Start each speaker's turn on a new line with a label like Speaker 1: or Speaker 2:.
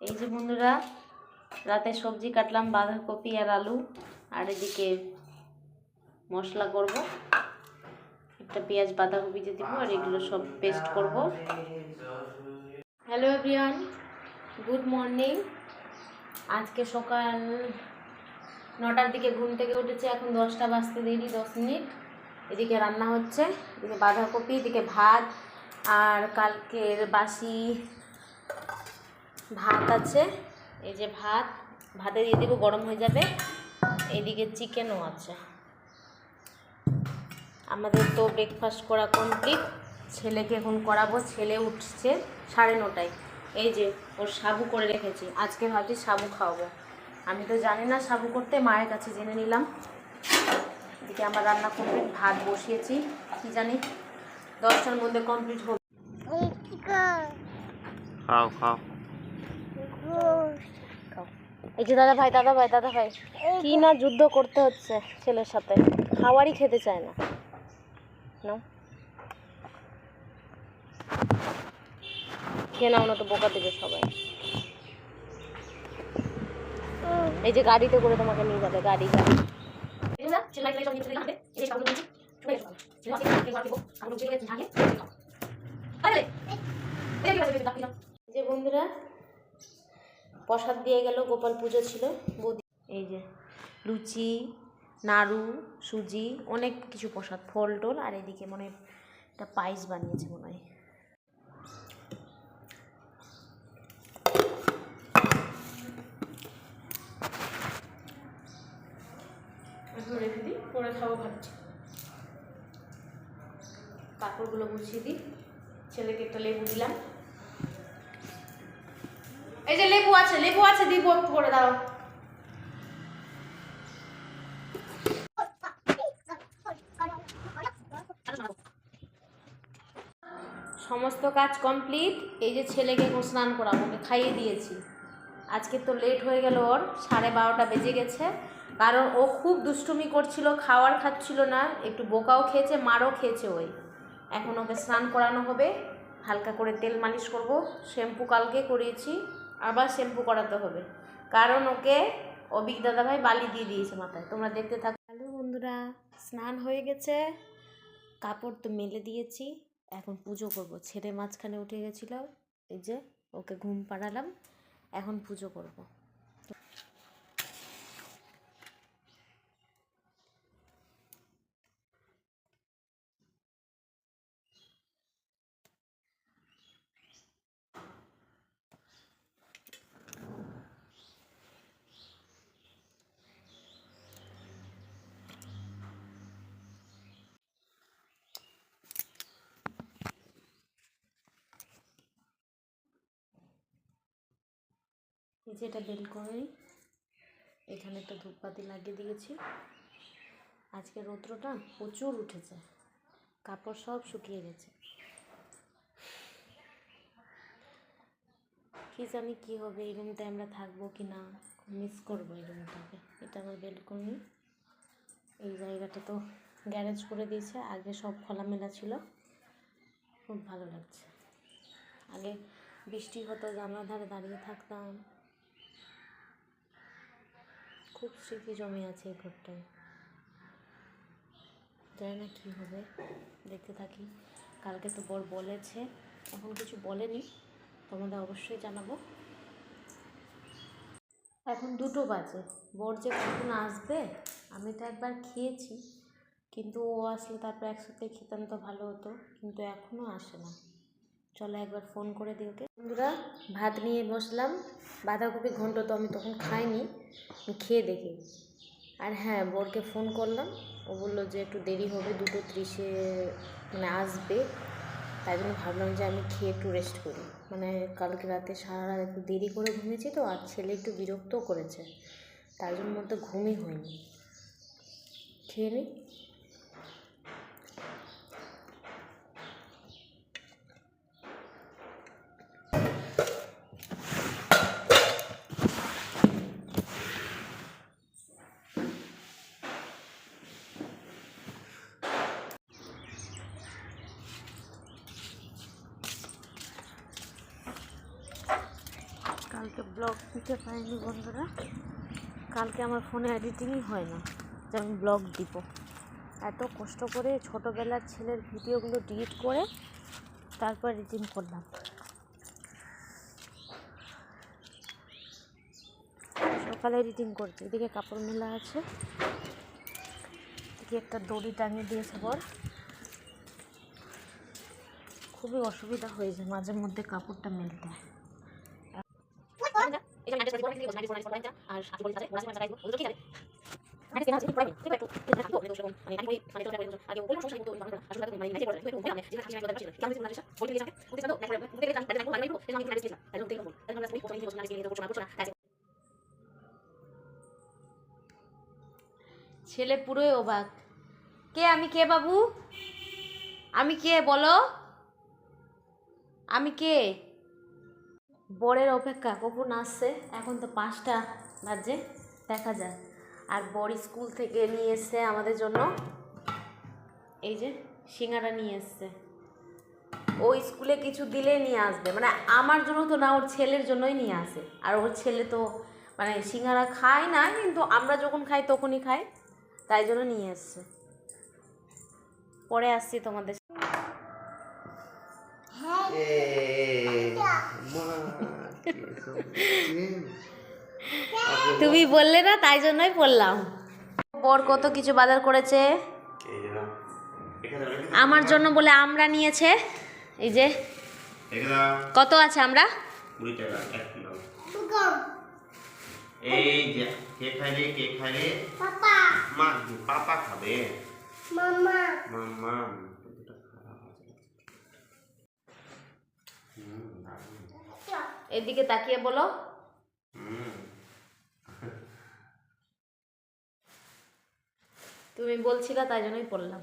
Speaker 1: এই যে বন্ধুরা, রাতে সবজি কাটলাম, বাঁধাকপি আর আলু। আর এদিকে মশলা করব। একটা পেঁয়াজ, বাঁধাকপি দিয়ে দিব, আর এগুলো সব পেস্ট করব। হ্যালো এভরিওয়ান গুড মর্নিং আজকে সকাল নটার দিকে ঘুম থেকে উঠেছে, এখন দশটা বাজতে দেরি, দশ মিনিট। এদিকে রান্না হচ্ছে, এদিকে বাঁধাকপি, এদিকে ভাত, আর কালকের বাসি ভাত আছে এই যে ভাত ভাতে দিয়ে দেবো গরম হয়ে যাবে। এদিকে চিকেনও আছে। আমাদের তো ব্রেকফাস্ট করা কমপ্লিট ছেলেকে এখন করাবো ছেলে উঠছে সাড়ে নটায়। এই যে ওর সাবু করে রেখেছি। আজকে ভাবছি সাবু খাওয়াবো। আমি তো জানি না সাবু করতে মায়ের কাছে জেনে নিলাম। এদিকে আমার রান্না কমপ্লিট ভাত বসিয়েছি কি জানি। দশটার মধ্যে কমপ্লিট হবে
Speaker 2: খাও খাও।
Speaker 1: এই যে দাদা ভাই দাদা ভাই দাদা ভাই। কি না যুদ্ধ করতে হচ্ছে ছেলের সাথে? খাবারই খেতে চায় না। নাও। খেয়ে নাও না তো, বোকা দেবে সবাই। এই যে গাড়িতে করে তোমাকে নিয়ে যাবে, গাড়ি গাড়ি। যে বন্ধুরা প্রসাদ দিয়ে গেল, গোপাল পুজো ছিল, বৌদি। এই যে, লুচি, নাড়ু, সুজি, অনেক কিছু প্রসাদ, ফল টল, আর এদিকে মনে হয় একটা পায়েস বানিয়েছে মনে হয়। কাপড়গুলো গুছিয়ে দিই, ছেলেকে একটা লেবু দিলাম। এই যে লেবু আছে লেবু আছে, দিব একটু করে দাও সমস্ত কাজ কমপ্লিট, এই যে ছেলেকে স্নান করাবো, ওকে খাইয়ে দিয়েছি। আজকে তো লেট হয়ে গেল ওর, সাড়ে বারোটা বেজে গেছে। কারণ ও খুব দুষ্টুমি করছিল, খাওয়ার খাচ্ছিল না, একটু বোকাও খেয়েছে, মারও খেয়েছে ওই। এখন ওকে স্নান করানো হবে, হালকা করে তেল মালিশ করব, শ্যাম্পু কালকে করিয়েছি। আবার শ্যাম্পু করাতে হবে। কারণ ওকে অবিক দাদাভাই বালি দিয়ে দিয়েছে মাথায়। তোমরা দেখতে থাকো। হ্যালো বন্ধুরা, স্নান হয়ে গেছে। কাপড় তো মেলে দিয়েছি। এখন পুজো করব। ছেড়ে মাঝখানে উঠে গেছিল এই যে, ওকে ঘুম পাড়ালাম। এখন পুজো করব এই যে এটা বেলকনি এখানে একটা ধূপপাতি লাগিয়ে দিয়েছি। আজকে রৌদ্রটা প্রচুর উঠেছে, কাপড় সব শুকিয়ে গেছে। কি জানি কি হবে এই রুমটায় আমরা থাকব কি না মিস করব এই রুমটাকে এটা আমার বেলকনি এই জায়গাটা তো গ্যারেজ করে দিয়েছে, আগে সব খোলামেলা ছিল। খুব ভালো লাগছে। আগে বৃষ্টি হতো, জানলার ধারে দাঁড়িয়ে থাকতাম। খুব স্মৃতি জমে আছে এই ঘরটায়। জানি না কী হবে, দেখতে থাকি। কালকে তো বর বলেছে, এখন কিছু বলেনি, তোমাদের অবশ্যই জানাব। এখন দুটো বাজে, বর যে কখন আসবে, আমি তো একবার খেয়েছি, কিন্তু ও আসলে তারপর একসাথে খেতাম তো ভালো হতো, কিন্তু এখনও আসে না। চলো একবার ফোন করে দিই বন্ধুরা, ভাত নিয়ে বসলাম। বাঁধাকপি ঘন্ট তো আমি তখন খাইনি খেয়ে দেখি। আর হ্যাঁ বরকে ফোন করলাম। ও বলল যে একটু দেরি হবে, দুটো ত্রিশে মানে আসবে। তাই জন্য ভাবলাম যে আমি খেয়ে একটু রেস্ট করি। মানে কালকে রাতে সারা রাত একটু দেরি করে ঘুমিয়েছি তো, আর ছেলে একটু বিরক্তও করেছে। তার জন্য মতো ঘুমই হয়নি। খেয়ে নিই কালকে ব্লগ দিতে পারিনি বন্ধুরা। কালকে আমার ফোনে এডিটিংই হয় না, যে আমি ব্লগ দিব। এত কষ্ট করে ছোটোবেলার ছেলের ভিডিওগুলো ডিলিট করে তারপর এডিটিং করলাম। সকালে এডিটিং করছি, এদিকে কাপড় মেলা আছে। এদিকে একটা দড়ি টাঙিয়ে দিয়েছে বর। খুবই অসুবিধা হয়েছে মাঝে মধ্যে কাপড়টা মেলতে। ছেলে পুরোই অবাক কে আমি কে বাবু আমি কে বলো আমি কে বরের অপেক্ষা কখন আসছে? এখন তো পাঁচটা বাজে দেখা যায় আর বর স্কুল থেকে নিয়ে এসছে আমাদের জন্য। এই যে সিঙ্গারা নিয়ে এসছে। ও স্কুলে কিছু দিলেই নিয়ে আসবে। মানে আমার জন্য তো না ওর ছেলের জন্যই নিয়ে আসে। আর ওর ছেলে তো মানে সিঙ্গারা খায় না কিন্তু আমরা যখন খাই তখনই খাই তাই জন্য নিয়ে এসছে। পরে আসছি তোমাদের তুমি বললে না তাই জন্যই বললাম। বর কত কিছু বাজার করেছে? আমার জন্য বলে আমরা নিয়েছে। এই যে কত আছে আমরা?
Speaker 2: কুড়ি টাকা এক কিলো। এই যে কে খাই কে খাই রে? মা পাপা খাবে। মামা। পেটটা
Speaker 1: এদিকে তাকিয়ে বলো। তুমি বলছিলা তাই জন্যই বললাম